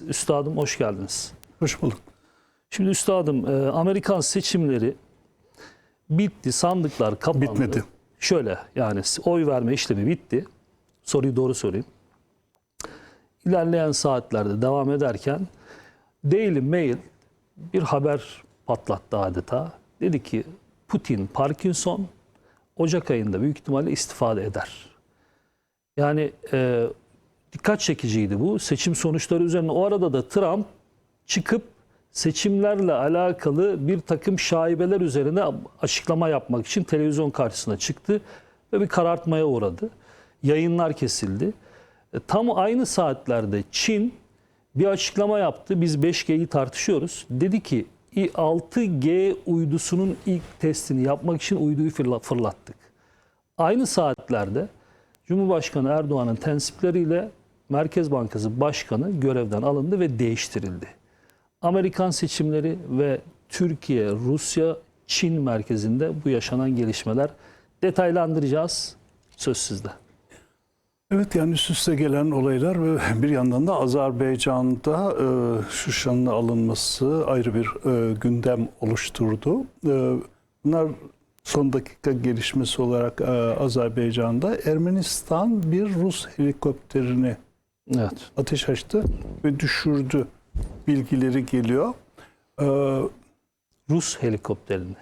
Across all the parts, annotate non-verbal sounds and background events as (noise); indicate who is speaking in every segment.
Speaker 1: geldiniz. Üstadım hoş geldiniz.
Speaker 2: Hoş bulduk.
Speaker 1: Şimdi üstadım e, Amerikan seçimleri bitti, sandıklar kapandı.
Speaker 2: Bitmedi.
Speaker 1: Şöyle yani oy verme işlemi bitti. Soruyu doğru sorayım. İlerleyen saatlerde devam ederken Daily Mail bir haber patlattı adeta. Dedi ki Putin Parkinson Ocak ayında büyük ihtimalle istifade eder. Yani e, dikkat çekiciydi bu. Seçim sonuçları üzerine o arada da Trump çıkıp seçimlerle alakalı bir takım şaibeler üzerine açıklama yapmak için televizyon karşısına çıktı ve bir karartmaya uğradı. Yayınlar kesildi. E, Tam aynı saatlerde Çin bir açıklama yaptı. Biz 5G'yi tartışıyoruz. Dedi ki "İ- 6G uydusunun ilk testini yapmak için uyduyu fırla- fırlattık. Aynı saatlerde Cumhurbaşkanı Erdoğan'ın tensipleriyle Merkez Bankası Başkanı görevden alındı ve değiştirildi. Amerikan seçimleri ve Türkiye, Rusya, Çin merkezinde bu yaşanan gelişmeler detaylandıracağız. Söz sizde.
Speaker 2: Evet yani üst üste gelen olaylar ve bir yandan da Azerbaycan'da e, Şuşa'nın alınması ayrı bir e, gündem oluşturdu. E, bunlar son dakika gelişmesi olarak e, Azerbaycan'da Ermenistan bir Rus helikopterini
Speaker 1: Evet.
Speaker 2: ateş açtı ve düşürdü bilgileri geliyor. E,
Speaker 1: Rus helikopterini.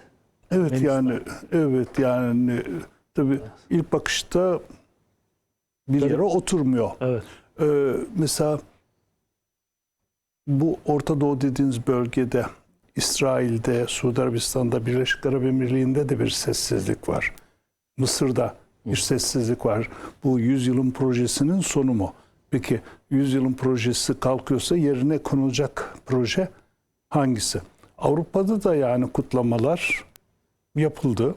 Speaker 2: Evet
Speaker 1: Ermenistan.
Speaker 2: yani evet yani tabii ilk bakışta bir yere oturmuyor.
Speaker 1: Evet.
Speaker 2: Ee, mesela bu Orta Doğu dediğiniz bölgede İsrail'de, Suudi Arabistan'da, Birleşik Arap Emirliği'nde de bir sessizlik var. Mısır'da bir sessizlik var. Bu yüzyılın projesinin sonu mu? Peki yüzyılın projesi kalkıyorsa yerine konulacak proje hangisi? Avrupa'da da yani kutlamalar yapıldı.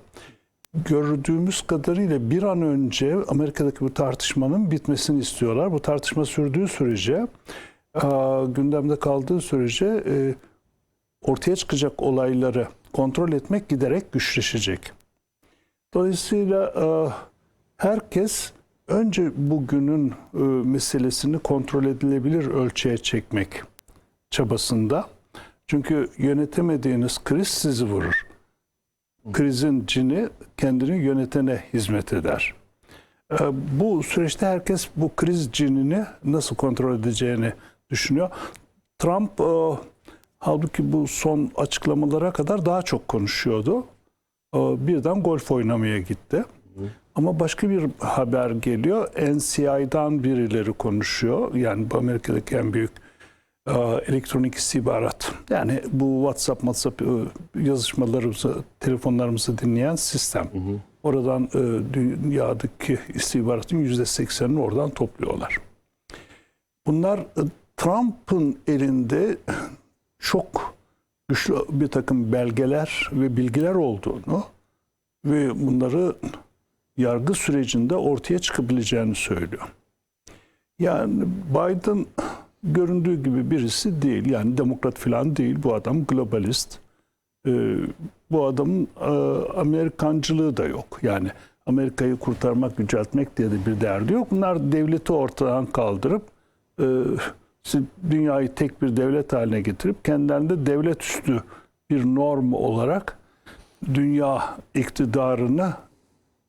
Speaker 2: Gördüğümüz kadarıyla bir an önce Amerika'daki bu tartışmanın bitmesini istiyorlar. Bu tartışma sürdüğü sürece, aa, gündemde kaldığı sürece e, ortaya çıkacak olayları kontrol etmek giderek güçleşecek. Dolayısıyla aa, herkes önce bugünün e, meselesini kontrol edilebilir ölçüye çekmek çabasında. Çünkü yönetemediğiniz kriz sizi vurur krizin cini kendini yönetene hizmet eder. Ee, Bu süreçte herkes bu kriz cinini nasıl kontrol edeceğini düşünüyor. Trump e, halbuki bu son açıklamalara kadar daha çok konuşuyordu. E, Birden golf oynamaya gitti. Ama başka bir haber geliyor. NCI'dan birileri konuşuyor. Yani bu Amerika'daki en büyük e, elektronik istihbarat. Yani bu WhatsApp, WhatsApp e, yazışmalarımızı, telefonlarımızı dinleyen sistem. Oradan e, dünyadaki istihbaratın yüzde seksenini oradan topluyorlar. Bunlar Trump'ın elinde çok güçlü bir takım belgeler ve bilgiler olduğunu ve bunları yargı sürecinde ortaya çıkabileceğini söylüyor. Yani Biden göründüğü gibi birisi değil. Yani demokrat falan değil. Bu adam globalist. Ee, bu adamın e, Amerikancılığı da yok. Yani Amerika'yı kurtarmak, yüceltmek diye de bir derdi yok. Bunlar devleti ortadan kaldırıp e, dünyayı tek bir devlet haline getirip kendilerinde devlet üstü bir norm olarak dünya iktidarını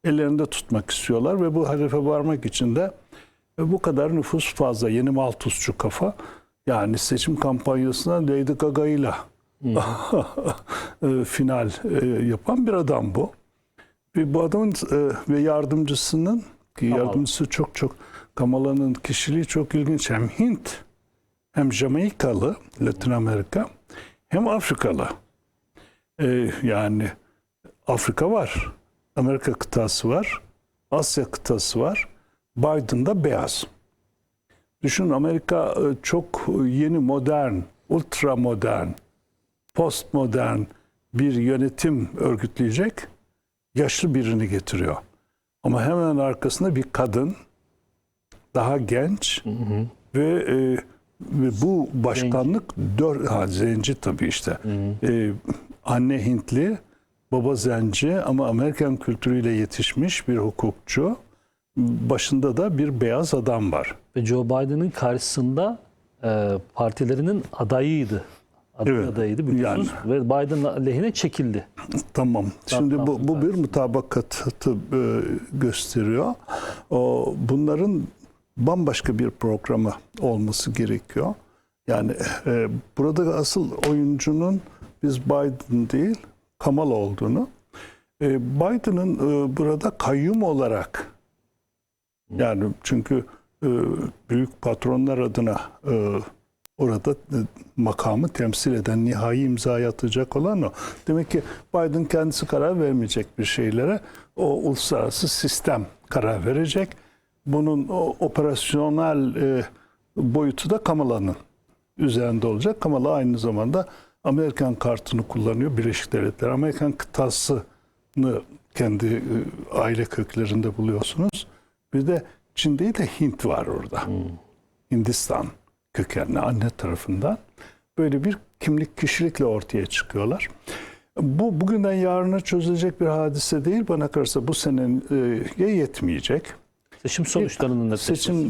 Speaker 2: ellerinde tutmak istiyorlar ve bu hedefe varmak için de ve bu kadar nüfus fazla. Yeni Malthusçu kafa. Yani seçim kampanyasına Lady Gaga ile (laughs) e, final e, yapan bir adam bu. Ve bu adamın e, ve yardımcısının ki yardımcısı çok çok Kamala'nın kişiliği çok ilginç. Hem Hint hem Jamaikalı Latin Amerika hem Afrikalı. E, yani Afrika var. Amerika kıtası var. Asya kıtası var. Biden da beyaz. Düşün Amerika e, çok yeni modern, ultra modern, postmodern bir yönetim örgütleyecek yaşlı birini getiriyor. Ama hemen arkasında bir kadın daha genç ve e, ve bu başkanlık dört ha, zenci tabii işte. E, anne Hintli, baba zenci ama Amerikan kültürüyle yetişmiş bir hukukçu. Başında da bir beyaz adam var.
Speaker 1: Ve Joe Biden'ın karşısında e, partilerinin adayıydı. Aday
Speaker 2: Evet,
Speaker 1: adayıydı biliyorsunuz ve Biden lehine çekildi.
Speaker 2: Tamam. Şimdi bu, bu bir mutabakatı e, gösteriyor. O, bunların bambaşka bir programı olması gerekiyor. Yani e, burada asıl oyuncunun biz Biden değil Kamala olduğunu, e, Biden'ın e, burada kayyum olarak yani çünkü e, büyük patronlar adına orada makamı temsil eden, nihai imzayı atacak olan o. Demek ki Biden kendisi karar vermeyecek bir şeylere. O uluslararası sistem karar verecek. Bunun o operasyonel boyutu da Kamala'nın üzerinde olacak. Kamala aynı zamanda Amerikan kartını kullanıyor Birleşik Devletler. Amerikan kıtasını kendi e, aile köklerinde buluyorsunuz. Bir de Çin değil de Hint var orada. Hindistan kökenli anne tarafından böyle bir kimlik kişilikle ortaya çıkıyorlar. Bu bugünden yarına çözülecek bir hadise değil. Bana kalırsa bu seneye yetmeyecek.
Speaker 1: Seçim sonuçlarının netleşmesi.
Speaker 2: Seçim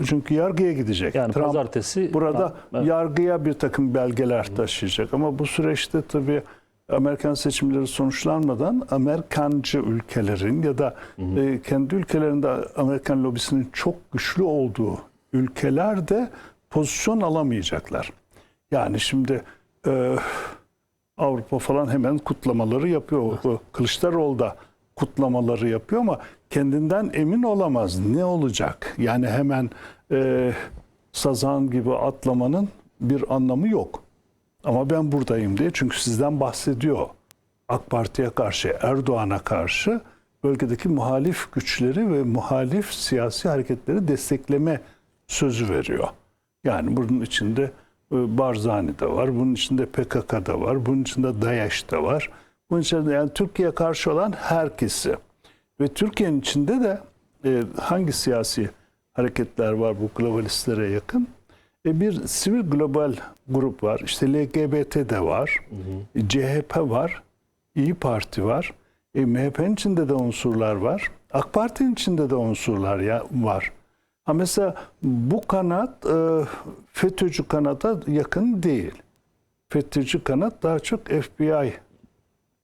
Speaker 2: e, çünkü yargıya gidecek.
Speaker 1: yani
Speaker 2: Trump
Speaker 1: pazartesi
Speaker 2: burada
Speaker 1: Ha, evet.
Speaker 2: yargıya bir takım belgeler taşıyacak. Ama bu süreçte tabii Amerikan seçimleri sonuçlanmadan Amerikancı ülkelerin ya da e, kendi ülkelerinde Amerikan lobisinin çok güçlü olduğu ülkeler de pozisyon alamayacaklar. Yani şimdi e, Avrupa falan hemen kutlamaları yapıyor. Kılıçdaroğlu da kutlamaları yapıyor ama kendinden emin olamaz. Ne olacak? Yani hemen e, sazan gibi atlamanın bir anlamı yok. Ama ben buradayım diye çünkü sizden bahsediyor. AK Parti'ye karşı, Erdoğan'a karşı bölgedeki muhalif güçleri ve muhalif siyasi hareketleri destekleme sözü veriyor. Yani bunun içinde e, Barzani de var, bunun içinde PKK da var, bunun içinde DAEŞ de var. Bunun içinde yani Türkiye'ye karşı olan herkesi. Ve Türkiye'nin içinde de e, hangi siyasi hareketler var bu globalistlere yakın? E, bir sivil global grup var. İşte LGBT de var. E, CHP var. İyi Parti var. E, MHP'nin içinde de unsurlar var. AK Parti'nin içinde de unsurlar ya var. Ha mesela bu kanat e, FETÖ'cü kanata yakın değil. FETÖ'cü kanat daha çok FBI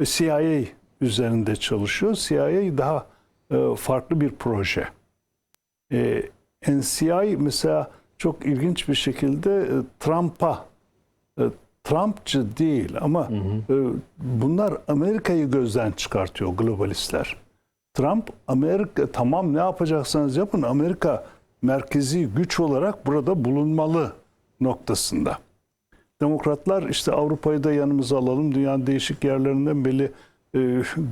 Speaker 2: ve CIA üzerinde çalışıyor. CIA daha e, farklı bir proje. E, NCI mesela çok ilginç bir şekilde e, Trump'a e, Trumpçı değil ama e, bunlar Amerika'yı gözden çıkartıyor globalistler. Trump Amerika tamam ne yapacaksanız yapın Amerika merkezi güç olarak burada bulunmalı noktasında. Demokratlar işte Avrupa'yı da yanımıza alalım. Dünyanın değişik yerlerinden belli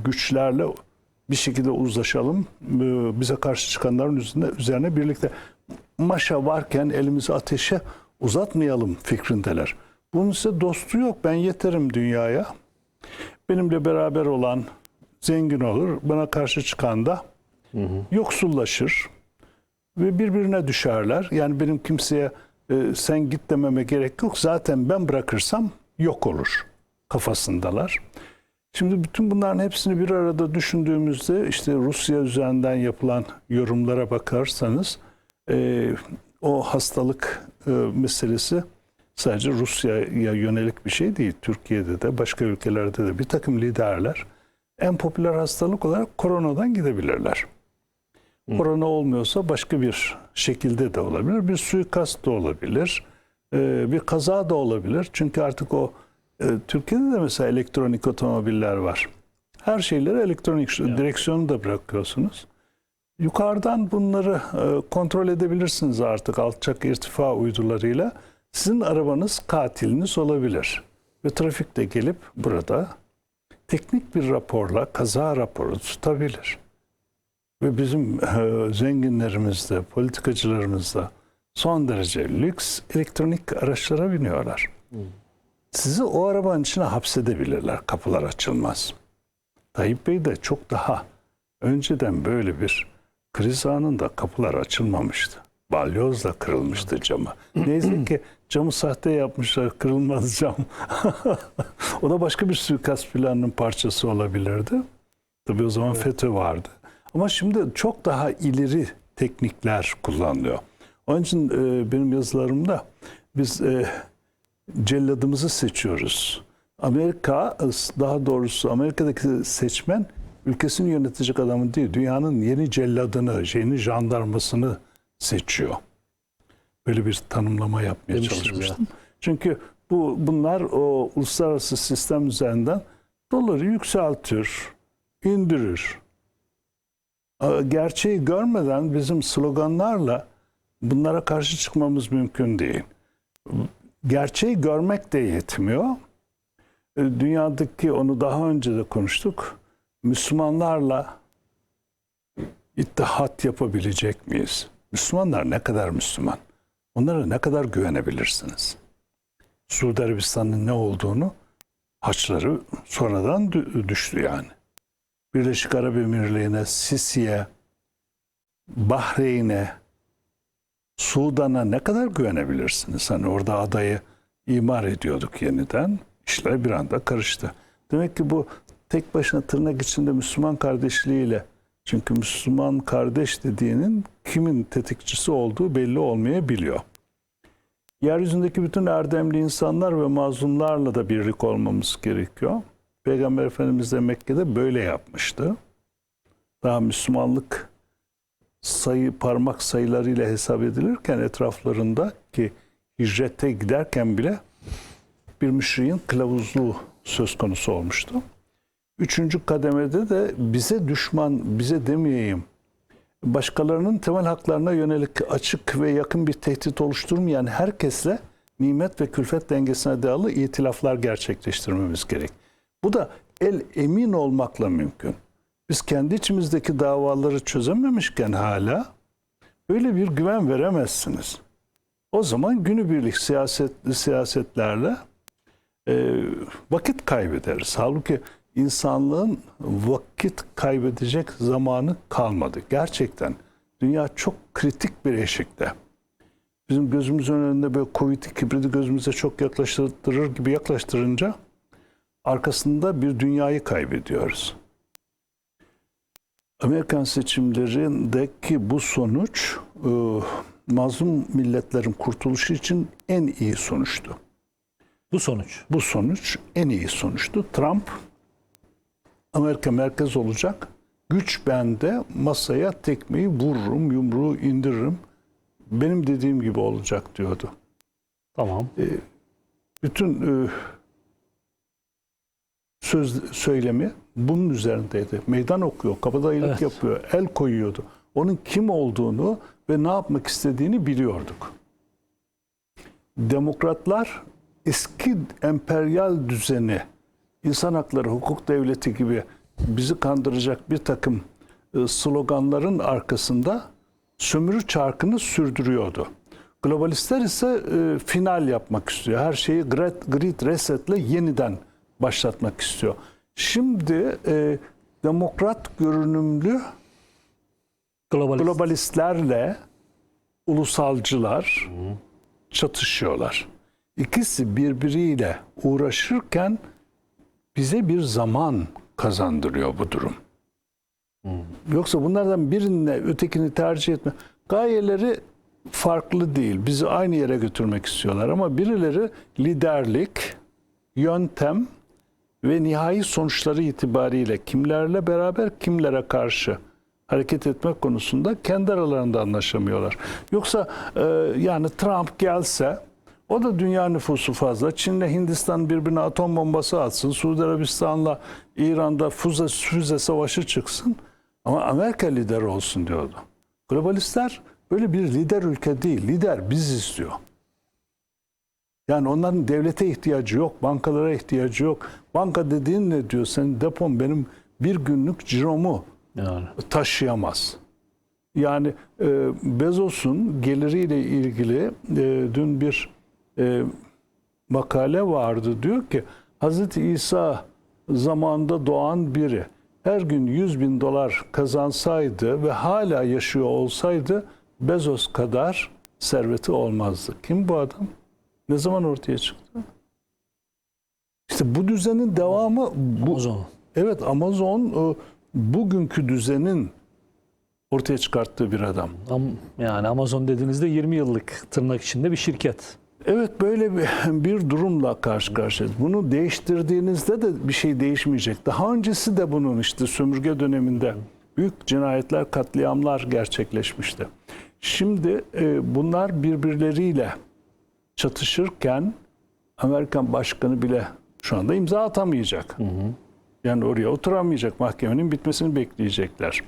Speaker 2: güçlerle bir şekilde uzlaşalım. E, bize karşı çıkanların üzerine, üzerine birlikte maşa varken elimizi ateşe uzatmayalım fikrindeler. Bunun ise dostu yok. Ben yeterim dünyaya. Benimle beraber olan zengin olur. Bana karşı çıkan da yoksullaşır ve birbirine düşerler. Yani benim kimseye e, sen git dememe gerek yok. Zaten ben bırakırsam yok olur kafasındalar. Şimdi bütün bunların hepsini bir arada düşündüğümüzde işte Rusya üzerinden yapılan yorumlara bakarsanız e, o hastalık e, meselesi sadece Rusya'ya yönelik bir şey değil. Türkiye'de de başka ülkelerde de bir takım liderler en popüler hastalık olarak koronadan gidebilirler. Korona olmuyorsa başka bir şekilde de olabilir. Bir suikast da olabilir. e, bir kaza da olabilir. Çünkü artık o e, Türkiye'de de mesela elektronik otomobiller var. Her şeyleri elektronik direksiyonu da bırakıyorsunuz. Yukarıdan bunları e, kontrol edebilirsiniz artık alçak irtifa uydularıyla. Sizin arabanız katiliniz olabilir. Ve trafik de gelip burada teknik bir raporla kaza raporu tutabilir. Ve bizim e, zenginlerimiz de, politikacılarımız da son derece lüks elektronik araçlara biniyorlar. Sizi o arabanın içine hapsedebilirler, kapılar açılmaz. Tayyip Bey de çok daha önceden böyle bir kriz anında kapılar açılmamıştı. Balyozla kırılmıştı camı. (clears throat) Neyse ki camı sahte yapmışlar, kırılmaz cam. (laughs) o da başka bir suikast planının parçası olabilirdi. Tabii o zaman FETÖ vardı. Ama şimdi çok daha ileri teknikler kullanılıyor. Onun için e, benim yazılarımda biz e, celladımızı seçiyoruz. Amerika daha doğrusu Amerika'daki seçmen ülkesini yönetecek adamı değil, dünyanın yeni celladını, yeni jandarmasını seçiyor. Böyle bir tanımlama yapmaya
Speaker 1: Demiştiniz
Speaker 2: çalışmıştım. Çünkü bu bunlar o uluslararası sistem üzerinden doları yükseltir, indirir. Aa, Gerçeği görmeden bizim sloganlarla bunlara karşı çıkmamız mümkün değil. Gerçeği görmek de yetmiyor. E, Dünyadaki onu daha önce de konuştuk. Müslümanlarla ittihat yapabilecek miyiz? Müslümanlar ne kadar Müslüman? Onlara ne kadar güvenebilirsiniz? Suudi Arabistan'ın ne olduğunu haçları sonradan dü- düştü yani. Birleşik Arap Emirliği'ne, Sisi'ye, Bahreyn'e, Sudan'a ne kadar güvenebilirsiniz? Hani orada adayı imar ediyorduk yeniden. İşler bir anda karıştı. Demek ki bu tek başına tırnak içinde Müslüman kardeşliğiyle çünkü Müslüman kardeş dediğinin kimin tetikçisi olduğu belli olmayabiliyor. Yeryüzündeki bütün erdemli insanlar ve mazlumlarla da birlik olmamız gerekiyor. Peygamber Efendimiz de Mekke'de böyle yapmıştı. Daha Müslümanlık sayı parmak sayılarıyla hesap edilirken etraflarında ki hicrete giderken bile bir müşriğin kılavuzluğu söz konusu olmuştu. Üçüncü kademede de bize düşman, bize demeyeyim, başkalarının temel haklarına yönelik açık ve yakın bir tehdit oluşturmayan herkesle nimet ve külfet dengesine dayalı itilaflar gerçekleştirmemiz gerek. Bu da el emin olmakla mümkün. Biz kendi içimizdeki davaları çözememişken hala böyle bir güven veremezsiniz. O zaman günübirlik siyaset, siyasetlerle e, vakit kaybederiz. Halbuki insanlığın vakit kaybedecek zamanı kalmadı. Gerçekten dünya çok kritik bir eşikte. Bizim gözümüzün önünde böyle Covid kibridi gözümüze çok yaklaştırır gibi yaklaştırınca arkasında bir dünyayı kaybediyoruz. Amerikan seçimlerindeki bu sonuç e, mazlum milletlerin kurtuluşu için en iyi sonuçtu.
Speaker 1: Bu sonuç.
Speaker 2: Bu sonuç en iyi sonuçtu. Trump Amerika merkez olacak. Güç bende. Masaya tekmeyi vururum, yumruğu indiririm. Benim dediğim gibi olacak diyordu.
Speaker 1: Tamam.
Speaker 2: Bütün e, söz söylemi bunun üzerindeydi. Meydan okuyor, kabadayılık
Speaker 1: Evet.
Speaker 2: yapıyor, el koyuyordu. Onun kim olduğunu ve ne yapmak istediğini biliyorduk. Demokratlar eski emperyal düzeni, insan hakları, hukuk devleti gibi bizi kandıracak bir takım e, sloganların arkasında sömürü çarkını sürdürüyordu. Globalistler ise e, final yapmak istiyor. Her şeyi great, great resetle yeniden başlatmak istiyor. Şimdi e, demokrat görünümlü
Speaker 1: Globalist.
Speaker 2: globalistlerle ulusalcılar çatışıyorlar. İkisi birbiriyle uğraşırken bize bir zaman kazandırıyor bu durum. Yoksa bunlardan birine ötekini tercih etme. Gayeleri farklı değil. Bizi aynı yere götürmek istiyorlar ama birileri liderlik, yöntem ve nihai sonuçları itibariyle kimlerle beraber kimlere karşı hareket etmek konusunda kendi aralarında anlaşamıyorlar. Yoksa e, yani Trump gelse o da dünya nüfusu fazla. Çin'le Hindistan birbirine atom bombası atsın. Suudi Arabistan'la İran'da füze, füze savaşı çıksın. Ama Amerika lider olsun diyordu. Globalistler böyle bir lider ülke değil. Lider biz istiyor. Yani onların devlete ihtiyacı yok, bankalara ihtiyacı yok. Banka dediğin ne diyor? Senin depon benim bir günlük ciromu
Speaker 1: Yani.
Speaker 2: taşıyamaz. Yani e, Bezos'un geliriyle ilgili e, dün bir e, makale vardı. Diyor ki Hazreti İsa zamanında doğan biri her gün 100 bin dolar kazansaydı ve hala yaşıyor olsaydı Bezos kadar serveti olmazdı. Kim bu adam? Ne zaman ortaya çıktı? İşte bu düzenin devamı bu.
Speaker 1: Zaman.
Speaker 2: Evet Amazon e, bugünkü düzenin ortaya çıkarttığı bir adam.
Speaker 1: Am- Yani Amazon dediğinizde 20 yıllık tırnak içinde bir şirket.
Speaker 2: Evet böyle bir, (laughs) bir durumla karşı karşıyayız. Bunu değiştirdiğinizde de bir şey değişmeyecek. Daha öncesi de bunun işte sömürge döneminde büyük cinayetler, katliamlar gerçekleşmişti. Şimdi e, bunlar birbirleriyle çatışırken Amerikan başkanı bile şu anda imza atamayacak. Yani oraya oturamayacak. Mahkemenin bitmesini bekleyecekler.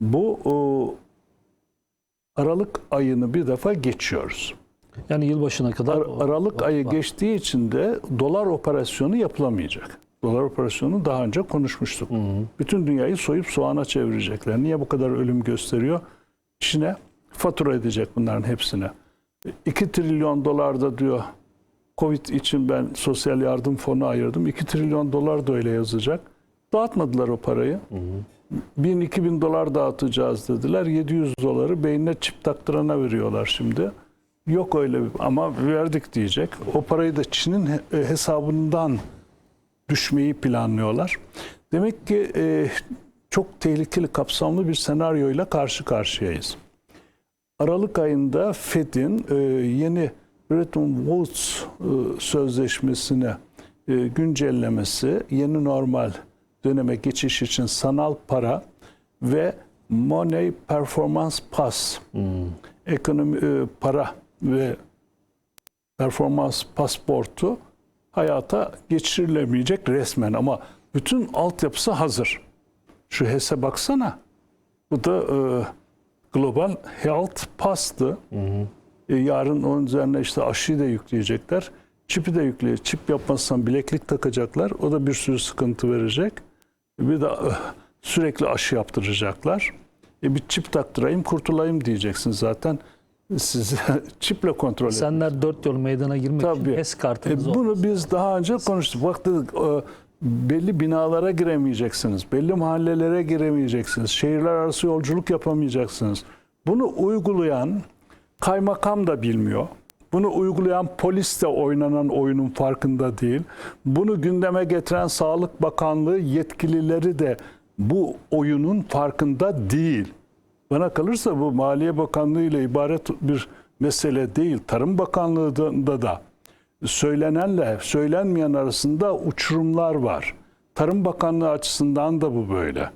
Speaker 2: Bu o, Aralık ayını bir defa geçiyoruz.
Speaker 1: Yani yılbaşına kadar
Speaker 2: Ar- Aralık
Speaker 1: o-
Speaker 2: ayı
Speaker 1: var.
Speaker 2: geçtiği için de dolar operasyonu yapılamayacak. Dolar operasyonu daha önce konuşmuştuk. Bütün dünyayı soyup soğana çevirecekler. Niye bu kadar ölüm gösteriyor? İçine fatura edecek bunların hepsine. 2 trilyon dolar da diyor Covid için ben sosyal yardım fonu ayırdım. 2 trilyon dolar da öyle yazacak. Dağıtmadılar o parayı. 1000-2000 dolar dağıtacağız dediler. 700 doları beynine çip taktırana veriyorlar şimdi. Yok öyle ama verdik diyecek. O parayı da Çin'in e, hesabından düşmeyi planlıyorlar. Demek ki e, çok tehlikeli kapsamlı bir senaryoyla karşı karşıyayız. Aralık ayında Fed'in e, yeni Bretton Woods e, sözleşmesini e, güncellemesi, yeni normal döneme geçiş için sanal para ve Money Performance Pass ekonomi e, para ve performans pasportu hayata geçirilemeyecek resmen ama bütün altyapısı hazır. Şu HES'e baksana. Bu da e, Global Health Pass'tı. E, yarın onun üzerine işte aşıyı da yükleyecekler. Çipi de yükleyecek. Çip yapmazsan bileklik takacaklar. O da bir sürü sıkıntı verecek. Bir de e, sürekli aşı yaptıracaklar. E, bir çip taktırayım kurtulayım diyeceksin zaten. Sizi (laughs) çiple kontrol edin.
Speaker 1: Senler dört yol meydana girmek için
Speaker 2: Tabii.
Speaker 1: HES
Speaker 2: E,
Speaker 1: kartınız olmaz.
Speaker 2: bunu biz daha önce konuştuk. Bak dedik e, belli binalara giremeyeceksiniz. Belli mahallelere giremeyeceksiniz. Şehirler arası yolculuk yapamayacaksınız. Bunu uygulayan kaymakam da bilmiyor. Bunu uygulayan polis de oynanan oyunun farkında değil. Bunu gündeme getiren Sağlık Bakanlığı yetkilileri de bu oyunun farkında değil. Bana kalırsa bu Maliye Bakanlığı ile ibaret bir mesele değil. Tarım Bakanlığı'nda da söylenenle söylenmeyen arasında uçurumlar var. Tarım Bakanlığı açısından da bu böyle.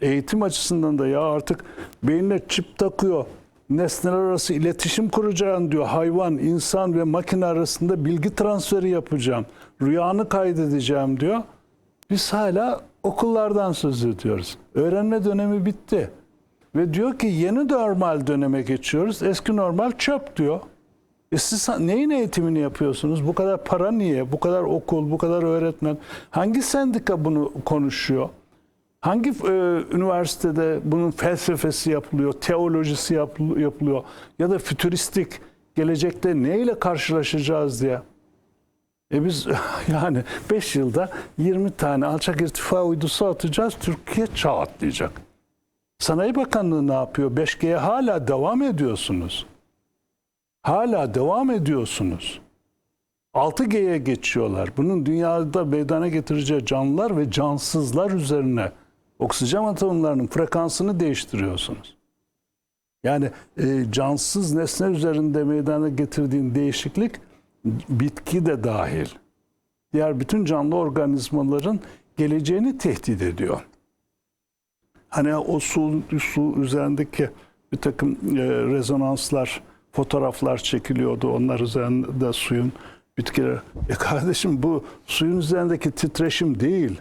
Speaker 2: Eğitim açısından da ya artık beynine çip takıyor. Nesneler arası iletişim kuracağım diyor. Hayvan, insan ve makine arasında bilgi transferi yapacağım. Rüyanı kaydedeceğim diyor. Biz hala okullardan söz ediyoruz. Öğrenme dönemi bitti. Ve diyor ki yeni normal döneme geçiyoruz. Eski normal çöp diyor. E siz neyin eğitimini yapıyorsunuz? Bu kadar para niye? Bu kadar okul, bu kadar öğretmen. Hangi sendika bunu konuşuyor? Hangi e, üniversitede bunun felsefesi yapılıyor, teolojisi yapıl- yapılıyor ya da fütüristik gelecekte neyle karşılaşacağız diye. E biz (laughs) yani 5 yılda 20 tane alçak irtifa uydusu atacağız, Türkiye çağ. Sanayi Bakanlığı ne yapıyor? 5G'ye hala devam ediyorsunuz. Hala devam ediyorsunuz. 6G'ye geçiyorlar. Bunun dünyada meydana getireceği canlılar ve cansızlar üzerine oksijen atomlarının frekansını değiştiriyorsunuz. Yani e, cansız nesne üzerinde meydana getirdiğin değişiklik bitki de dahil. Diğer bütün canlı organizmaların geleceğini tehdit ediyor. Hani o su, su üzerindeki bir takım e, rezonanslar, fotoğraflar çekiliyordu. Onlar üzerinde suyun bitkiler. E kardeşim bu suyun üzerindeki titreşim değil.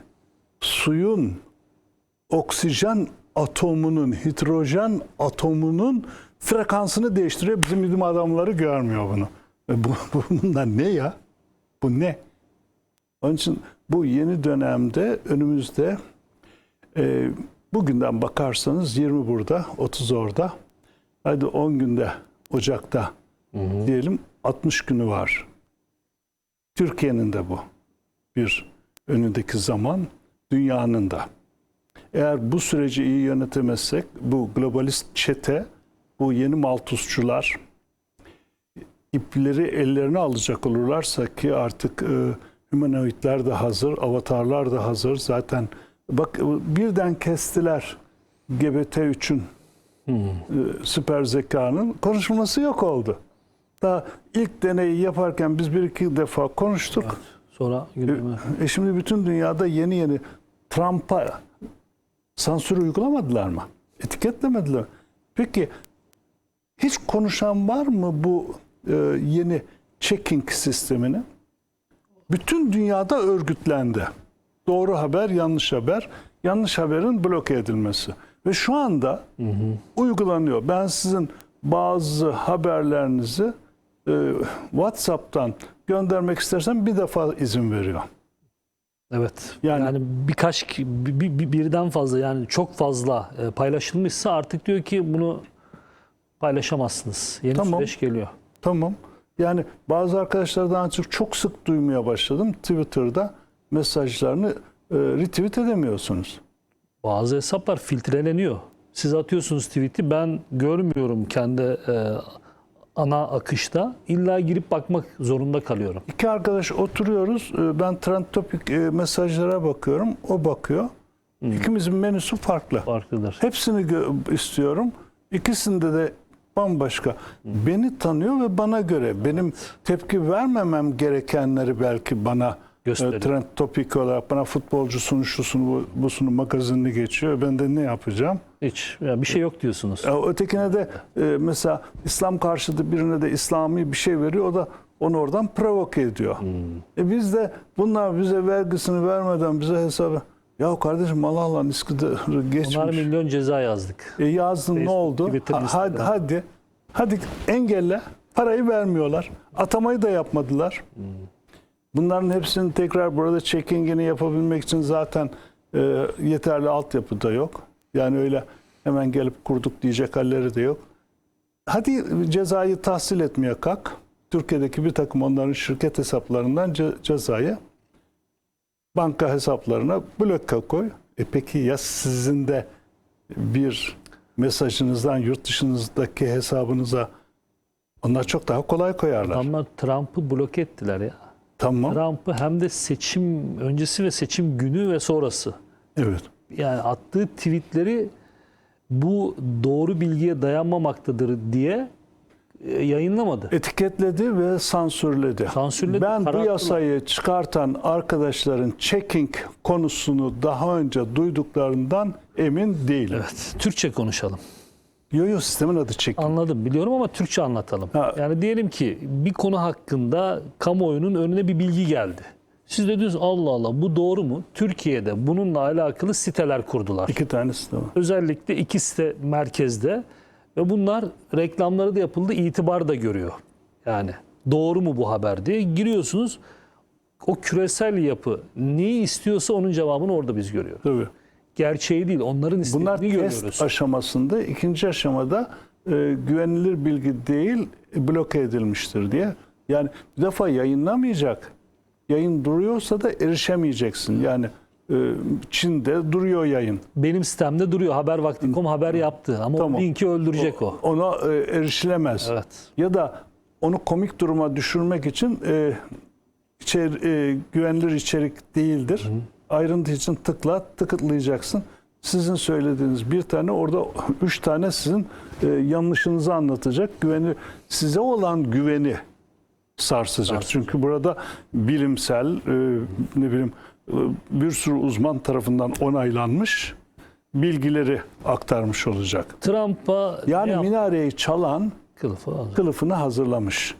Speaker 2: Suyun oksijen atomunun, hidrojen atomunun frekansını değiştiriyor. Bizim bilim adamları görmüyor bunu. E bu, (laughs) bu bunlar ne ya? Bu ne? Onun için bu yeni dönemde önümüzde e, bugünden bakarsanız 20 burada, 30 orada. Hadi 10 günde Ocak'ta diyelim 60 günü var. Türkiye'nin de bu bir önündeki zaman, dünyanın da. Eğer bu süreci iyi yönetemezsek bu globalist çete, bu yeni maltuzcular ipleri ellerine alacak olurlarsa ki artık e, humanoidler de hazır, avatarlar da hazır. Zaten bak birden kestiler GBT3'ün e, süper zekanın konuşması yok oldu. Daha ilk deneyi yaparken biz bir iki defa konuştuk.
Speaker 1: Sonra gündeme.
Speaker 2: E şimdi bütün dünyada yeni yeni Trump'a sansür uygulamadılar mı? Etiketlemediler. Peki hiç konuşan var mı bu e, yeni checking sistemini? Bütün dünyada örgütlendi. Doğru haber, yanlış haber, yanlış haberin bloke edilmesi. Ve şu anda uygulanıyor. Ben sizin bazı haberlerinizi e, WhatsApp'tan göndermek istersem bir defa izin veriyor.
Speaker 1: Evet.
Speaker 2: Yani-
Speaker 1: Yani, birkaç bir, bir- birden fazla yani çok fazla e, paylaşılmışsa artık diyor ki bunu paylaşamazsınız. Yeni
Speaker 2: Tamam.
Speaker 1: süreç geliyor.
Speaker 2: Tamam. Yani bazı arkadaşlardan artık çok sık duymaya başladım. Twitter'da mesajlarını e, retweet edemiyorsunuz.
Speaker 1: Bazı hesaplar filtreleniyor. Siz atıyorsunuz tweet'i ben görmüyorum kendi e, ana akışta. İlla girip bakmak zorunda kalıyorum.
Speaker 2: İki arkadaş oturuyoruz. E, Ben trend topic e, mesajlara bakıyorum. O bakıyor. İkimizin menüsü farklı.
Speaker 1: Farklıdır.
Speaker 2: Hepsini istiyorum. İkisinde de bambaşka. Beni tanıyor ve bana göre benim tepki vermemem gerekenleri belki bana
Speaker 1: Gösteriyor.
Speaker 2: trend topik olarak bana futbolcusunu şusunu bu- busunu magazinini geçiyor. Ben de ne yapacağım?
Speaker 1: Hiç. Yani bir şey yok diyorsunuz.
Speaker 2: Ötekine de e, mesela İslam karşıtı birine de İslami bir şey veriyor. O da onu oradan provoke ediyor. E biz de bunlar bize vergisini vermeden bize hesabı ya kardeşim Allah Allah'ın Üsküdar'ı geçmiş.
Speaker 1: Onlar milyon ceza yazdık.
Speaker 2: E yazdın ne
Speaker 1: Facebook,
Speaker 2: oldu?
Speaker 1: Twitter,
Speaker 2: Ha- hadi, hadi, hadi engelle. Parayı vermiyorlar. Atamayı da yapmadılar. Bunların hepsinin tekrar burada checking'ini yapabilmek için zaten e, yeterli altyapı da yok. Yani öyle hemen gelip kurduk diyecek halleri de yok. Hadi cezayı tahsil etmeye kalk. Türkiye'deki bir takım onların şirket hesaplarından ce- cezayı banka hesaplarına bloka koy. E peki ya sizin de bir mesajınızdan yurt dışınızdaki hesabınıza onlar çok daha kolay koyarlar.
Speaker 1: Ama Trump'ı bloke ettiler ya.
Speaker 2: Tamam.
Speaker 1: Trump'ı hem de seçim öncesi ve seçim günü ve sonrası.
Speaker 2: Evet.
Speaker 1: Yani attığı tweetleri bu doğru bilgiye dayanmamaktadır diye e, yayınlamadı.
Speaker 2: Etiketledi ve sansürledi.
Speaker 1: Sansürledi,
Speaker 2: Ben bu yasayı çıkartan arkadaşların checking konusunu daha önce duyduklarından emin değilim.
Speaker 1: Evet, Türkçe konuşalım.
Speaker 2: Yo-yo sistemin adı checking.
Speaker 1: Anladım, biliyorum ama Türkçe anlatalım.
Speaker 2: Ha.
Speaker 1: Yani diyelim ki bir konu hakkında kamuoyunun önüne bir bilgi geldi. Siz de diyorsunuz Allah Allah bu doğru mu? Türkiye'de bununla alakalı siteler kurdular.
Speaker 2: İki tane sistem var.
Speaker 1: Özellikle iki site merkezde ve bunlar reklamları da yapıldı, itibar da görüyor. Yani doğru mu bu haber diye giriyorsunuz. O küresel yapı neyi istiyorsa onun cevabını orada biz görüyoruz.
Speaker 2: Tabii.
Speaker 1: Gerçeği değil, onların istediğini
Speaker 2: Bunlar
Speaker 1: görüyoruz.
Speaker 2: test aşamasında. ikinci aşamada e, güvenilir bilgi değil bloke edilmiştir diye. Yani bir defa yayınlamayacak. Yayın duruyorsa da erişemeyeceksin. Yani e, Çin'de duruyor yayın.
Speaker 1: Benim sitemde duruyor. Habervakti.com haber yaptı ama
Speaker 2: Tamam.
Speaker 1: o linki öldürecek o.
Speaker 2: Ona e, erişilemez.
Speaker 1: Evet.
Speaker 2: Ya da onu komik duruma düşürmek için e, içer, e, güvenilir içerik değildir. Ayrıntı için tıkla, tıkıtlayacaksın. Sizin söylediğiniz bir tane orada üç tane sizin e, yanlışınızı anlatacak. Güveni size olan güveni sarsacak. Çünkü burada bilimsel e, ne bileyim e, bir sürü uzman tarafından onaylanmış bilgileri aktarmış olacak.
Speaker 1: Trump'a
Speaker 2: Yani minareyi çalan
Speaker 1: Kılıfı
Speaker 2: kılıfını hazırlamış.